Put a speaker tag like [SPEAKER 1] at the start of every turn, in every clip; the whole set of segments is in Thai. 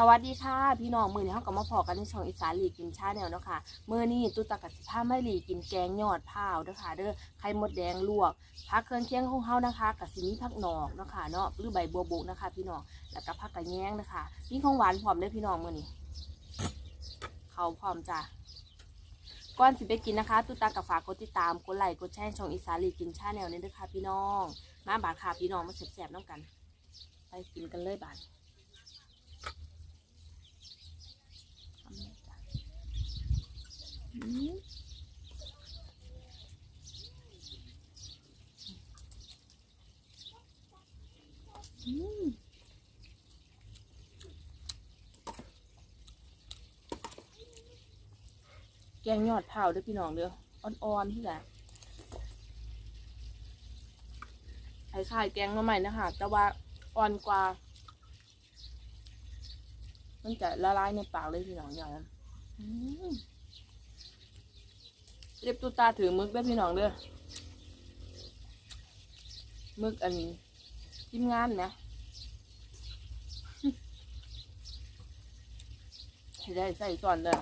[SPEAKER 1] สวัสดีค่ะ พี่น้องมือนี้เขาก็มาพอกันในช่องอีสานหลีกินชาแนลเนาะค่ะมือนี้ตุ๊ตะกับสิผ้าไม่หลีกินแกงยอดพร้าเด้อค่ะเด้อไข่มดแดงลวกผักเครื่องเคียงของเฮานะคะกับสิมีผักหนอกเนาะค่ะเนาะหรือใบบัวบกนะคะ พี่น้องแล้วก็ผักกระแยงนะคะมีของหวานพร้อมเด้อพี่น้องมือนี้เขาพร้อมจ้ะก่อนสิไปกินนะคะตุ๊ตากับฝากกดติดตามกดไลค์กดแชร์ช่องอีสานหลีกินชาแนลนี่เด้อค่ะพี่น้องมาบาดค่ะพี่น้องมาแซ่บๆน้ำกัน ไปกินกันเลยบาด ทำเลยจ้ะอืมอืม แกงยอดเผาเด้วยพี่น้องเด้ออ่อนๆที่ไหนไอ้ข่ายแกงมาใหม่นะคะแต่ว่าอ่อนกว่า มันจะละลายในปากเลยพี่น้องอย่างนั้น เรียบตุตาถือมึกด้วยพี่น้องเด้อมึกอันนี้ทีมงานนะให้ได้ใส่ส่วนเด้อ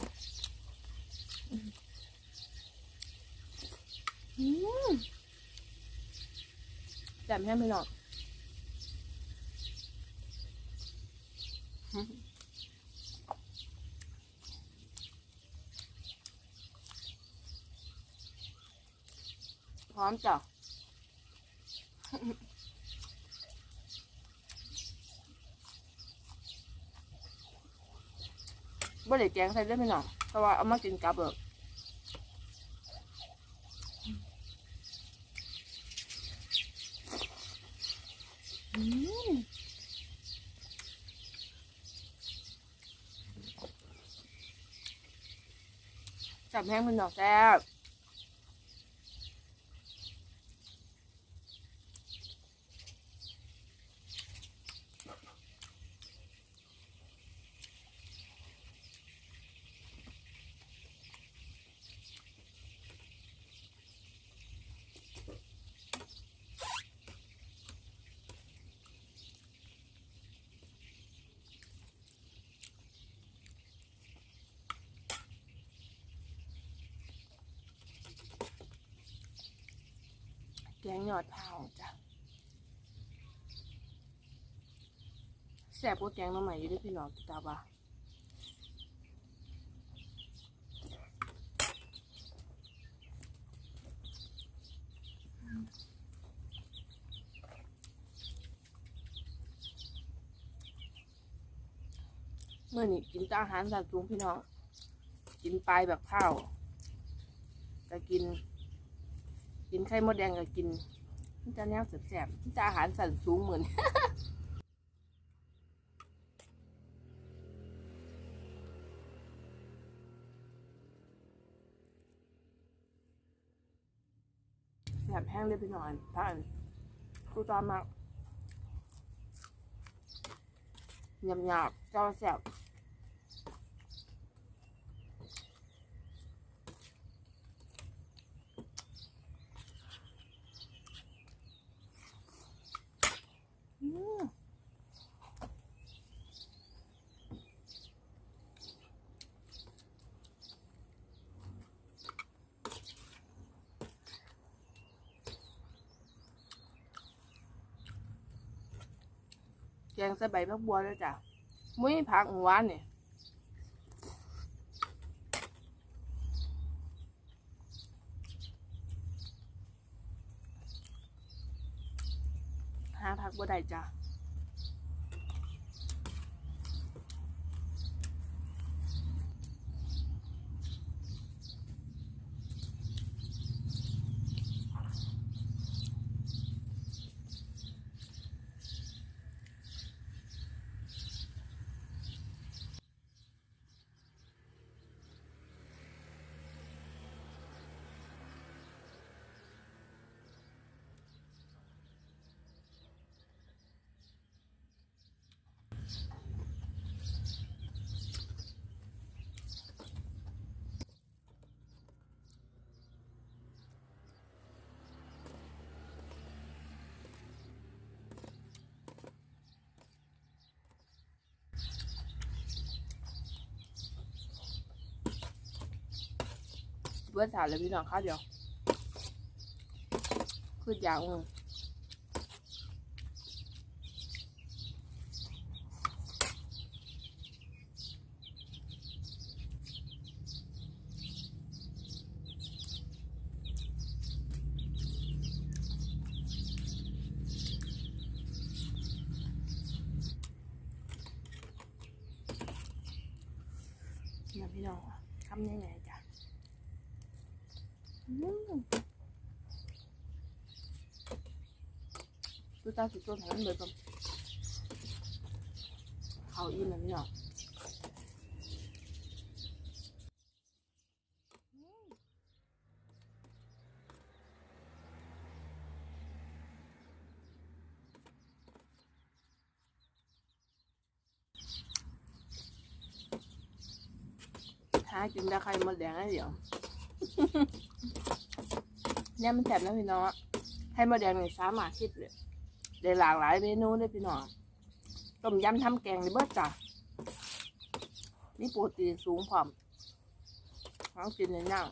[SPEAKER 1] อืมแจ่มแห้งพี่น้อง พร้อมจ้ะบ่ได้แกงใส่ได้ไหมน้องเพราะว่าเอามากินกับเบิกอืมจับแห้งเป็นดอกแซ่บ งหยอดเผาจ้ะแซ่บกว่าแกงมาใหม่อยู่ด้วยพี่น้องตาบะเมื่อนี้กินแตอาหารสัตว์สูงพี่น้อง กินปลายแบบข้าวก็กิน กินไข่มดแดงก็กินมันจะแนวแสบๆมันจะอาหารสั่นสูงเหมือนแสบแห้งเลยพี่น้องท่านกูตามมากหยาบๆเจ้าแสบ อืมแก งใส่ใบพักบัวด้วยจ้ะมุ้ยผักหวานเนี่ยหาผักบัวได้จ้ะ เบิดถานเลยพี่น้องข้าวเดียวคือยาวอืมนะพี่น้องทำยังไง จ้ะอืมดูตาสุดตัวของมันเลยก่อนเขาอิ่มนะพี่น้องหากินได้ใครหมดแดงได้เดี๋ยว เนี่ยมันแสบนะพี่น้องให้มดแดงในสามารถคิดเลยได้หลากหลายเมนูเลยพี่น้องต้มยำทำแกงในเบิดจ้ะนี่โปรตีนสูงพร้อมหากินในนั่ง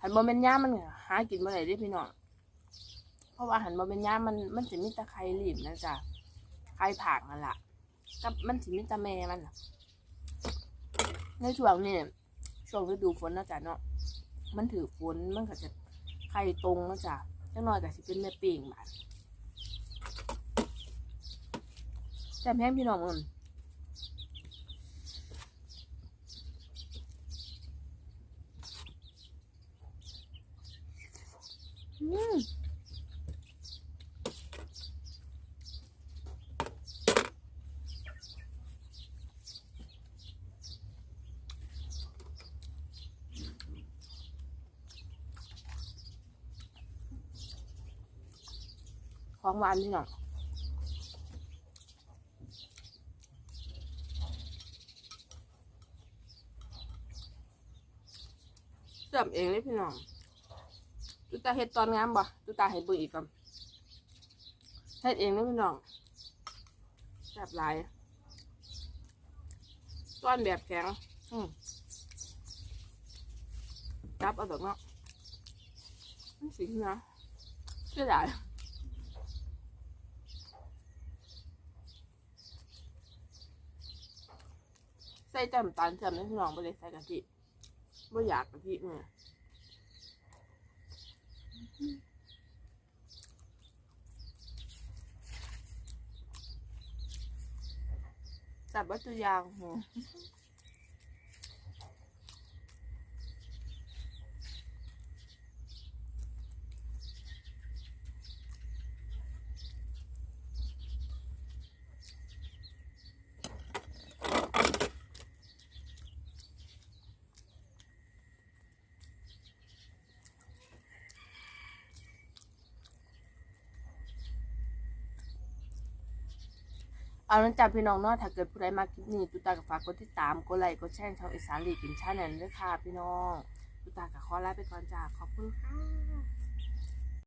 [SPEAKER 1] หันบะเม็นย่ามันหากินเมื่อไหร่ได้พี่น้องเพราะว่าหันบะเม็นย่ามันมันจะมีตะไคร้รีบนะจ๊ะไข่ผักนั่นแหละกับมันจะมีตะแม่มันในช่วงนี้ช่วงฤดูฝนนะจ๊ะเนาะมันถือฝนมันก็จะ ไข่ตรงนะจ๊ะจังหน่อยกับสิเป็นแม่ปิ่งบาดแต่แพงพี่น้องอ่นอืม ของหวานพี่น้องเสิร์ฟเองเลยพี่น้องตุตาเฮ็ดตอนงามบ่ตุตาเฮ็ดเบิ่งอีกก่อนเฮ็ดเองเลยพี่น้องแซ่บหลายต้อนแบบแข็งอืมจับเอาดอกเนาะมันสินะเสียดาย ส่แต่น้ำตาลเทียมในพี่น้องไม่ได้ใส่กะทิไม่อยากกะทิเนี่ยจับวัตถุยางหัว เอาล่ะจ้าพี่น้องเนาะถ้าเกิดผู้ใดมาคลิปนี้ตุตากับฝากกดติดตามกดไลค์กดแชร์ช่องอีสานลีกินชาแนลด้วยค่ะพี่น้องตุตากับขอลาไปก่อนจ้าขอบคุณค่ะ